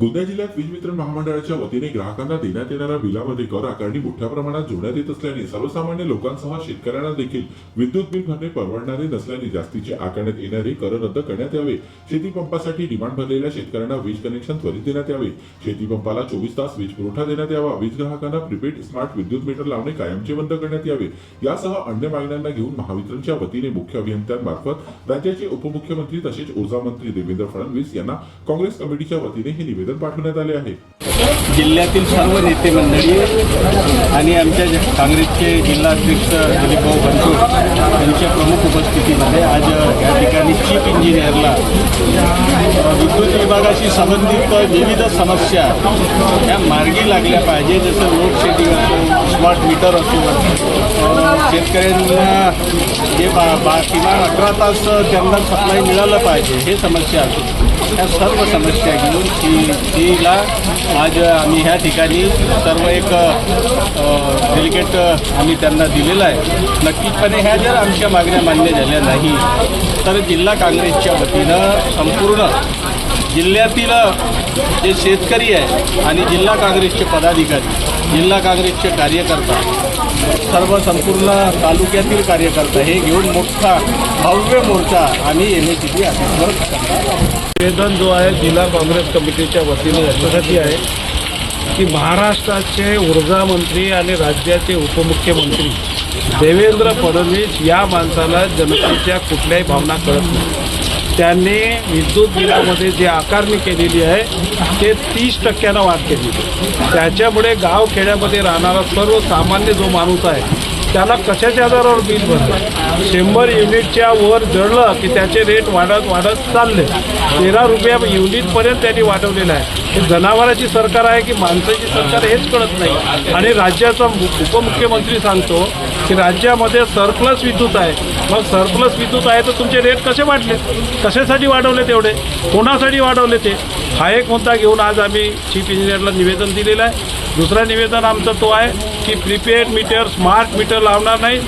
गोंदिया जिल्ह्यात वीज वितरण महामंडळाच्या वतीने ग्राहकांना देण्यात येणाऱ्या बिलामध्ये कर आकारणी मोठ्या प्रमाणात जोडण्यात येत असल्याने सर्वसामान्य लोकांसह शेतकऱ्यांना देखील विद्युत बिल भरणे परवडणारे नसल्याने जास्तीचे आकारण्यात येणारे कर रद्द करण्यात यावे. शेती पंपासाठी डिमांड भरलेल्या शेतकऱ्यांना वीज कनेक्शन त्वरित देण्यात यावे. शेती पंपाला चोवीस तास वीज पुरवठा देण्यात यावा. वीज ग्राहकांना प्रीपेड स्मार्ट विद्युत मीटर लावणे कायमचे बंद करण्यात यावे. यासह अन्य मागण्यांना घेऊन महावितरणच्या वतीने मुख्य अभियंत्यांमार्फत राज्याचे उपमुख्यमंत्री तसेच ऊर्जा मंत्री देवेंद्र फडणवीस यांना काँग्रेस कमिटीच्या वतीने हे निवेदन पाठवण्यात आले आहे जिल्ह्यातील सर्व नेते मंडळी आणि आमच्या जे काँग्रेसचे जिल्हाध्यक्ष दिलीपभाऊ बनसोड यांच्या प्रमुख उपस्थितीमध्ये आज या ठिकाणी चीफ इंजिनियरला विद्युत विभागाशी संबंधित विविध समस्या ह्या मार्गी लागल्या पाहिजे. जसं लोड शेडिंग असो स्मार्ट मीटर असो शेतकऱ्यांना जे बा बा किमान अठरा तास त्यांना सप्लाय मिळालं पाहिजे हे समस्या असो ह्या सर्व समस्या घेऊन ती तीला आज आम्ही ह्या ठिकाणी सर्व एक डेलिकेट आम्ही त्यांना दिलेलं आहे. नक्कीचपणे ह्या जर आमच्या मागण्या मान्य झाल्या नाही तर जिल्हा काँग्रेसच्या वतीनं संपूर्ण जिल्ह्यातील जे शेतकरी आहे आणि जिल्हा काँग्रेसचे पदाधिकारी जिल्हा काँग्रेसचे कार्यकर्ता सर्व संपूर्ण तालुक्यातील कार्यकर्ता हे घेऊन मोठा भव्य मोर्चा आम्ही एम एस सी बी निवेदन जो आहे जिल्हा काँग्रेस कमिटीच्या वतीने याच्यासाठी आहे की महाराष्ट्राचे ऊर्जा मंत्री आणि राज्याचे उपमुख्यमंत्री देवेंद्र फडणवीस या माणसाला जनतेच्या कुठल्याही भावना कळत नाही. त्यांनी विद्युत बिलामध्ये जी आकारणी केलेली आहे ते तीस टक्क्यानं वाढ केली. त्याच्यामुळे गाव खेड्यामध्ये राहणारा सर्वसामान्य जो माणूस आहे त्याला कशाच्या आधारावर बिल भरलं? शंभर युनिटच्या वर जळलं की त्याचे रेट वाढत वाढत चालले. तेरा रुपया युनिटपर्यंत त्यांनी वाढवलेलं आहे. हे जनावराची सरकार आहे की माणसाची सरकार हेच कळत नाही. आणि राज्याचा उपमुख्यमंत्री सांगतो की राज्यामध्ये सरप्लस विद्युत आहे. मग सरप्लस विद्युत आहे तर तुमचे रेट कसे वाढले? कशासाठी वाढवले तेवढे? कोणासाठी वाढवले ते? हा एक मुद्दा घेऊन आज आम्ही चीफ इंजिनियरला निवेदन दिलेलं आहे. दुसरा निवेदन आमचं तो आहे की प्रीपेड मीटर स्मार्ट मीटर लावणार नाही.